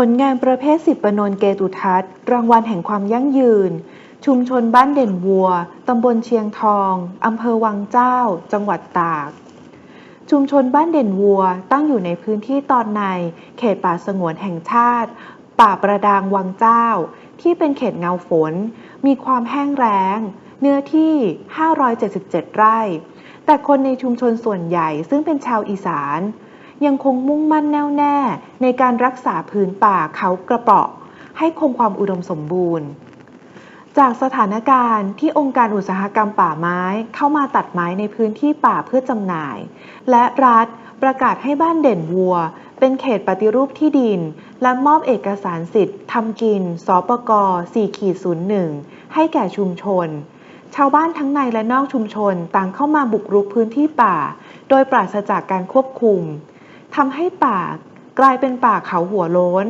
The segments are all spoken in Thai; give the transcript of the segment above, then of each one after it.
ผลงานประเภทสิบประนนเกตุทัศน์ รางวัลแห่งความยั่งยืน ชุมชนบ้านเด่นวัว ตำบลเชียงทอง อำเภอวังเจ้า จังหวัดตาก ชุมชนบ้านเด่นวัว ตั้งอยู่ในพื้นที่ตอนใน เขตป่าสงวนแห่งชาติ ป่าประดางวังเจ้า ที่เป็นเขตเงาฝน มีความแห้งแล้ง เนื้อที่ 577 ไร่ แต่คนในชุมชนส่วนใหญ่ซึ่งเป็นชาวอีสาน ยังคงมุ่งมั่นแน่วแน่ ในการรักษาพื้นป่าเขากระเปาะ ให้คงความอุดมสมบูรณ์ จากสถานการณ์ที่องค์การอุตสาหกรรมป่าไม้เข้ามาตัดไม้ในพื้นที่ป่าเพื่อจำหน่าย และรัฐประกาศให้บ้านเด่นวัว เป็นเขตปฏิรูปที่ดิน และมอบเอกสารสิทธิ์ทำกิน สปก4.01 ให้แก่ชุมชนชาวบ้านทั้งในและนอกชุมชนต่างเข้ามาบุกรุกพื้นที่ป่า โดยปราศจากการควบคุม ทำให้ป่ากลายเป็นป่าเขาหัวโล้น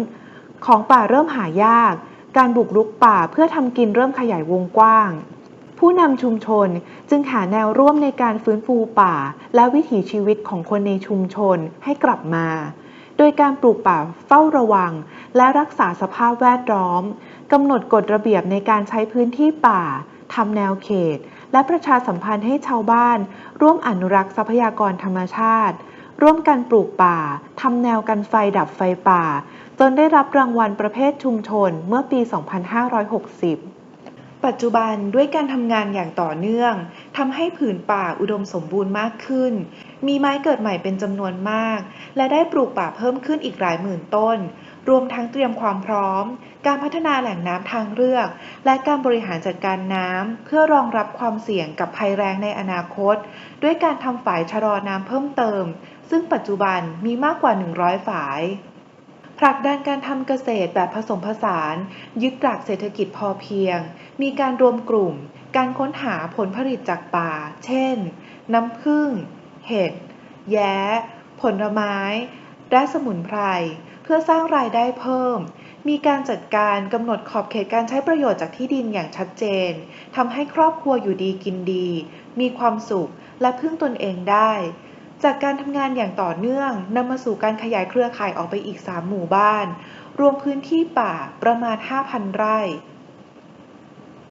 ของป่าเริ่มหายาก การบุกรุกป่าเพื่อทำกินเริ่มขยายวงกว้าง ผู้นำชุมชนจึงหาแนวร่วมในการฟื้นฟูป่า และวิถีชีวิตของคนในชุมชนให้กลับมา โดยการปลูกป่าเฝ้าระวัง และรักษาสภาพแวดล้อมกำหนดกฎระเบียบในการใช้พื้นที่ป่าทำแนวเขต และประชาสัมพันธ์ให้ชาวบ้าน ร่วมอนุรักษ์ทรัพยากรธรรมชาติ ร่วมกันปลูกป่าทำแนวกันไฟดับไฟป่า จนได้รับรางวัลประเภทชุมชนเมื่อปี 2560 ปัจจุบันด้วยการทำงานอย่างต่อเนื่องทำให้ผืนป่าอุดมสมบูรณ์มากขึ้น มีไม้เกิดใหม่เป็นจำนวนมาก และได้ปลูกป่าเพิ่มขึ้นอีกหลายหมื่นต้น รวมทั้งเตรียมความพร้อม การพัฒนาแหล่งน้ำทางเลือก และการบริหารจัดการน้ำเพื่อรองรับความเสี่ยงกับภัยแรงในอนาคต ด้วยการทำฝายชะลอน้ำเพิ่มเติม ซึ่งปัจจุบันมีมากกว่า 100 ฝายผลักดันการทำเกษตรแบบผสมผสาน ยึดหลักเศรษฐกิจพอเพียง มีการรวมกลุ่ม การค้นหาผลผลิตจากป่า เช่น น้ำผึ้ง เห็ด แย้ ผลไม้ และสมุนไพร เพื่อสร้างรายได้เพิ่ม มีการจัดการกำหนดขอบเขตการใช้ประโยชน์จากที่ดินอย่างชัดเจนทำให้ครอบครัวอยู่ดีกินดี มีความสุขและพึ่งตนเองได้ จากการทำงานอย่างต่อเนื่องนำมาสู่การขยายเครือข่ายออกไปอีก 3 หมู่บ้าน รวมพื้นที่ป่าประมาณ 5,000 ไร่